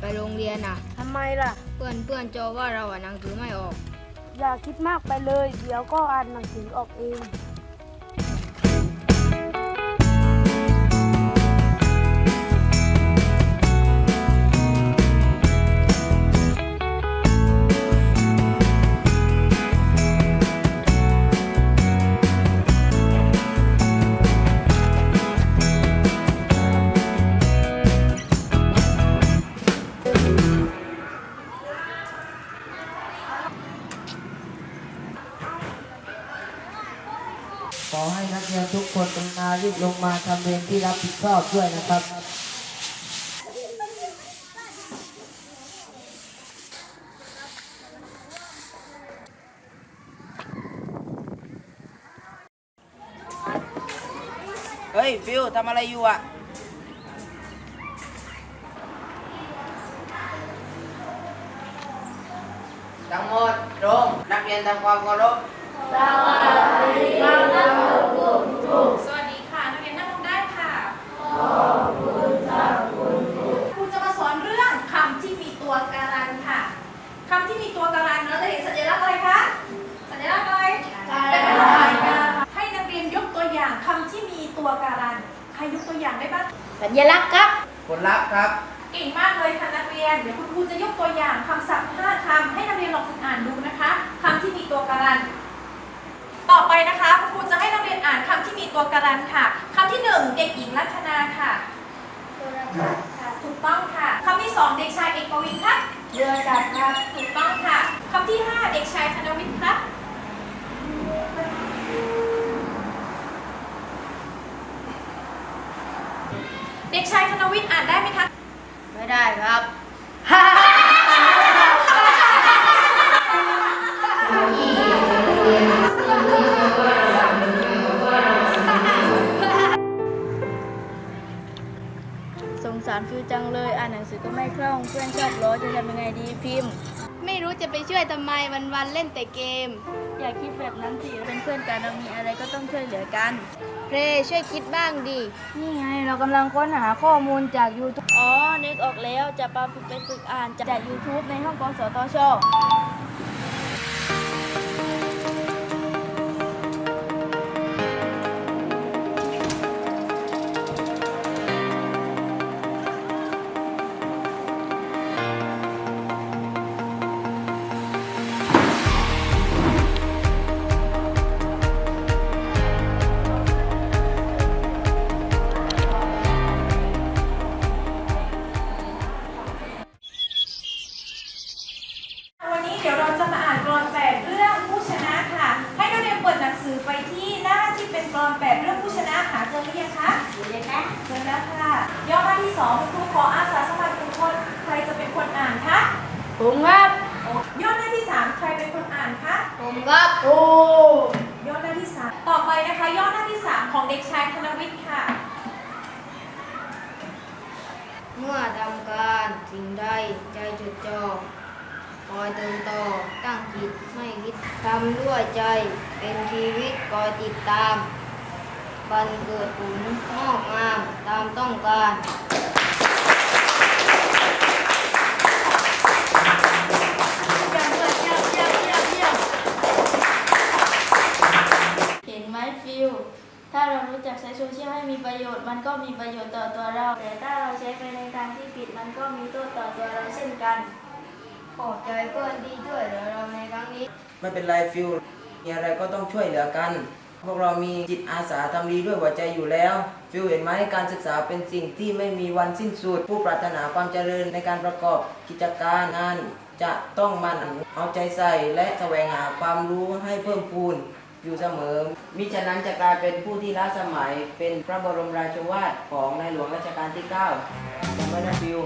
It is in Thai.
ไปโรงเรียนน่ะ ทำไมล่ะ เพื่อนเพื่อนๆโจว่าเราอ่านหนังสือไม่ออก อย่าคิดมากไปเลย เดี๋ยวก็อ่านหนังสือออกเอง ทุกคนกรุณารีบลงมาทำเวรที่รับผิดชอบด้วยนะครับเฮ้ยฟิวทำอะไรอยู่อะทั้งหมดตรงนักเรียนทำความเคารพสวัสดีค่ะ นักเรียนนั่งลงได้ค่ะครูจะมาสอนเรื่องคำที่มีตัวการันค่ะคำที่มีตัวการันเราจะเห็นสัญลักษณ์อะไรคะ สัญลักษณ์อะไรการันให้นักเรียนยกตัวอย่างคำที่มีตัวการัน ใครยกตัวอย่าง ได้บ้าง สัญลักษณ์ครับ ผลลัพธ์ครับ เก่งมากเลยค่ะนักเรียน เดี๋ยวคุณครูจะยกตัวอย่างคำศัพท์5คำให้นักเรียนลองฝึกอ่านดูนะคะคำที่มีตัวการัน ต่อไปนะคะคุณครูจะให้นักเรียนอ่านคำที่มีตัวการันค่ะคำที่หนึ่งเด็กหญิงลัคนาค่ะถูกต้องค่ะคำที่สองเด็กชายเอกปวินค่ะเรือจัดครับ ถูกต้องค่ะคำที่ห้าเด็กชายธนวิทย์ครับ เด็กชายธนวิทย์อ่านได้ไหมคะ ไม่ได้ครับ สงสารฟิวจังเลย อ่านหนังสือก็ไม่คล่อง เพื่อนชอบล้อจะทำยังไงดีพิมพ์ไม่ รู้จะไปช่วยทำไมวันๆเล่นแต่เกม อย่าคิดแบบนั้นสิเราเป็นเพื่อนกันเรามีอะไรก็ต้องช่วยเหลือกัน เพรช่วยคิดบ้างดินี่ไงเรากำลังค้นหาข้อมูลจาก YouTube อ๋อ นึกออกแล้วจะปาฝึกไปฝึกอ่านจาก YouTube ในห้องกสทช กรอนแปดเรื่องผู้ชนะค่ะ ให้นักเรียนเปิดหนังสือไปที่หน้าที่เป็นกรอนแปดเรื่องผู้ชนะหาเจอหรือยังคะเจอแล้วค่ะเจอแล้วค่ะย่อหน้าที่สองคุณครูขออาสาสมัครเป็นคนใครจะเป็นคนอ่านคะผมครับย่อหน้าที่สามใครเป็นคนอ่านคะผมครับโอ้ย่อหน้าที่สามต่อไปนะคะย่อหน้าที่สามของเด็กชายธนวิทย์ค่ะเมื่อทำการสิ่งใดใจจดจ่อ คอยเติมต่อตั้งจิตไม่คิดทำด้วยใจเป็นชีวิตคอยติดตามบันเกิดผลงอกงามตามต้องการเห็นไหมฟิลถ้าเรารู้จักใช้โซเชียลให้มีประโยชน์ มันก็มีประโยชน์ต่อตัวเรา แต่ถ้าเราใช้ไปในทางที่ผิด มันก็มีโทษต่อตัวเราเช่นกัน ขอบใจเพื่อนที่ช่วยเหลือเราในครั้งนี้ ไม่เป็นไรฟิวมีอะไรก็ต้องช่วยเหลือกัน พวกเรามีจิตอาสาทำดีด้วยหัวใจอยู่แล้ว ฟิวเห็นไหมการศึกษาเป็นสิ่งที่ไม่มีวันสิ้นสุด ผู้ปรารถนาความเจริญในการประกอบกิจการงาน จะต้องหมันเอาใจใส่และแสวงหาความรู้ให้เพิ่มพูนอยู่เสมอ มิฉะนั้นจะกลายเป็นผู้ที่ล้าสมัยเป็นพระบรมราชวาทของในหลวงรัชกาลที่ 9จำไว้นะฟิว